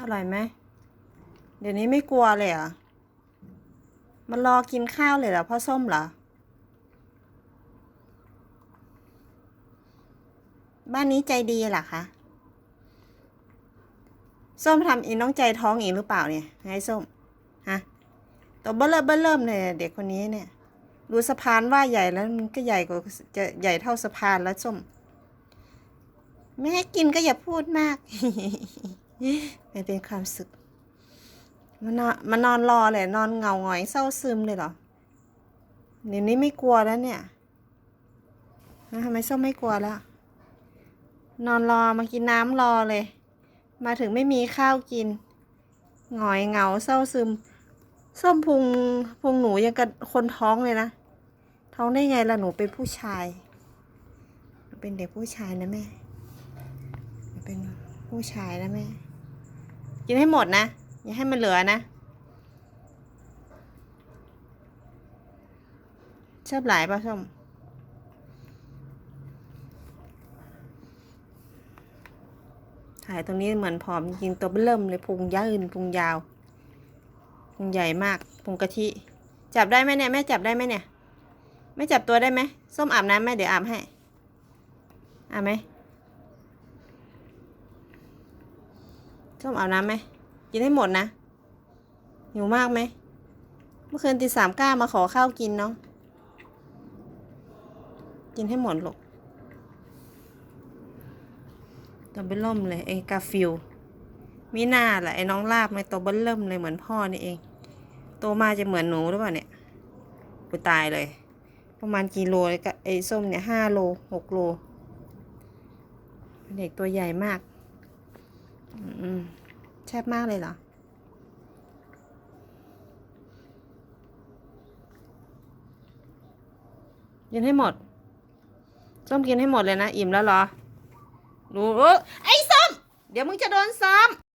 อร่อยไหม เดี๋ยวนี้ไม่กลัวเลยเหรอมันรอกินข้าวเลยเหรอพ่อส้มเหรอ บ้านนี้ใจดีเหรอคะ ส้มทำอีน้องใจท้องอีกหรือเปล่าเนี่ยให้ส้ม ฮะ ตัวเบลเริ่มเบลเริ่มเลยเด็กคนนี้เนี่ย ดูสะพานว่าใหญ่แล้วมันก็ใหญ่กว่าจะใหญ่เท่าสะพานแล้วส้ม ไม่ให้กินก็อย่าพูดมาก มันเป็นความสุขมันนอนมันนอนรอเลยนอนเงาหงอยเศร้าซึมเลยเหรอเดี๋ยวนี้ไม่กลัวแล้วเนี่ยทำไมส้มไม่กลัวแล้ว นอนรอมากินน้ำรอเลย มาถึงไม่มีข้าวกินหงอยเหงาเศร้าซึม ส้มพุงพุงหนูยังกับคนท้องเลยนะ ท้องได้ไงล่ะหนูเป็นผู้ชายหนูเป็นเด็กผู้ชายนะแม่หนูเป็นผู้ชายนะแม่ กินให้หมดนะ อย่าให้มันเหลือนะชอบหลายป่ะส้มถ่ายตรงนี้เหมือนผอมจริงตัวเบิ่มเลยพุงยืนพุงยาวพุงใหญ่มากพุงกะทิ จับได้ไหมเนี่ยแม่จับได้ไหมเนี่ย ไม่จับตัวได้ไหมส้มอาบน้ำไหมเดี๋ยวอาบให้อาบไหม ส้มอาบน้ำไหมกินให้หมดนะ หิวมากไหม เมื่อคืนตีสามก้ามาขอข้าวกินเนาะกินให้หมดลูกตัวเบลล่มเลยไอ้กาฟิลมีหน้าแหละไอ้น้องลาบในตัวเบิ้ลเริ่มเลยเหมือนพ่อนี่เอง โตมาจะเหมือนหนูหรือเปล่าเนี่ยกูตายเลย ประมาณกี่โลกับไอ้ส้มเนี่ยห้าโลหกโล เด็กตัวใหญ่มาก อืมแซ่บมากเลยเหรอ กินให้หมด ส้มกินให้หมดเลยนะ อิ่มแล้วเหรอดูเออไอ้ส้ม เดี๋ยวมึงจะโดนซ้อม